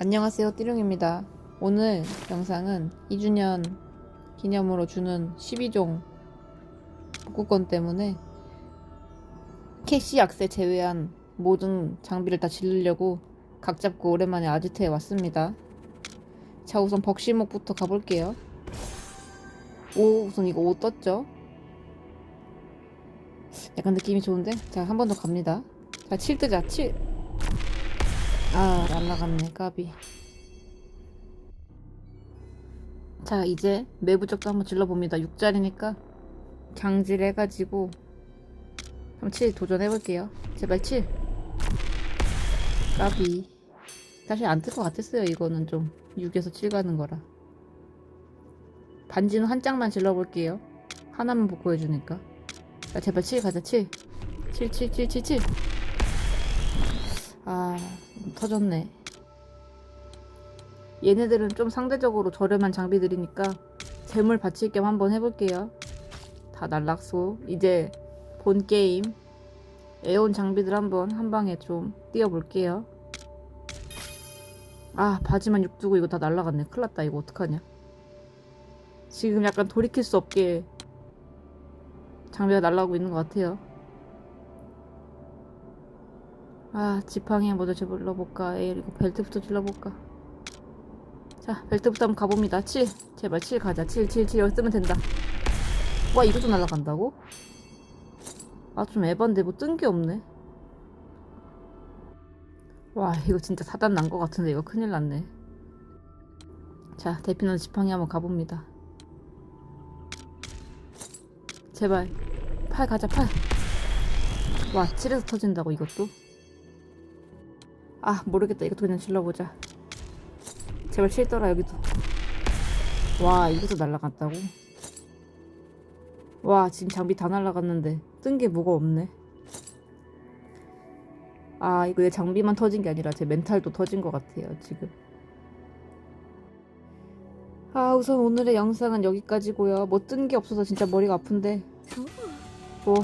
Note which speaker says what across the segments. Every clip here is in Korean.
Speaker 1: 안녕하세요 띠룡입니다. 오늘 영상은 2주년 기념으로 주는 12종 복구권 때문에 캐시 악세 제외한 모든 장비를 다 질르려고 각 잡고 오랜만에 아지트에 왔습니다. 자 우선 벅시목부터 가볼게요. 오 우선 이거 5 떴죠? 약간 느낌이 좋은데? 자 한 번 더 갑니다. 자 7 뜨자 7 아 날라갔네 까비. 자 이제 매부적도 한번 질러봅니다. 6짜리니까 강질 해가지고 한번 7 도전해볼게요. 제발 7 까비. 사실 안 뜰 것 같았어요 이거는 좀. 6에서 7 가는 거라. 반지는 한 짝만 질러볼게요. 하나만 복구해주니까. 자 제발 7 가자 7 7 7 7 7 7 아, 터졌네. 얘네들은 좀 상대적으로 저렴한 장비들이니까 재물 받칠 겸 한번 해볼게요. 다 날락소. 이제 본 게임 에온 장비들 한번 한 방에 좀 띄워볼게요. 아, 바지만 6 두고 이거 다 날라갔네. 큰일 났다. 이거 어떡하냐. 지금 약간 돌이킬 수 없게 장비가 날라오고 있는 것 같아요. 아 지팡이 먼저 질러볼까? 에이 이거 벨트부터 질러볼까? 자 벨트부터 한번 가봅니다. 7 제발 7 가자. 7 7 7 여기 쓰면 된다. 와 이것도 날아간다고? 아 좀 에반데 뭐 뜬 게 없네. 와 이거 진짜 사단 난거 같은데 이거 큰일 났네. 자 대피는 지팡이 한번 가봅니다. 제발. 8 가자 8와 7에서 터진다고 이것도 아 모르겠다. 이것도 그냥 질러보자. 제발 칠더라 여기도. 와 이것도 날라갔다고? 와 지금 장비 다 날라갔는데 뜬 게 뭐가 없네. 아 이거 내 장비만 터진 게 아니라 제 멘탈도 터진 것 같아요 지금. 아 우선 오늘의 영상은 여기까지고요. 뭐 뜬 게 없어서 진짜 머리가 아픈데. 뭐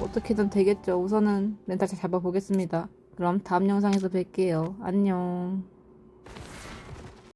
Speaker 1: 어떻게든 되겠죠. 우선은 멘탈 잘 잡아보겠습니다 그럼 다음 영상에서 뵐게요. 안녕.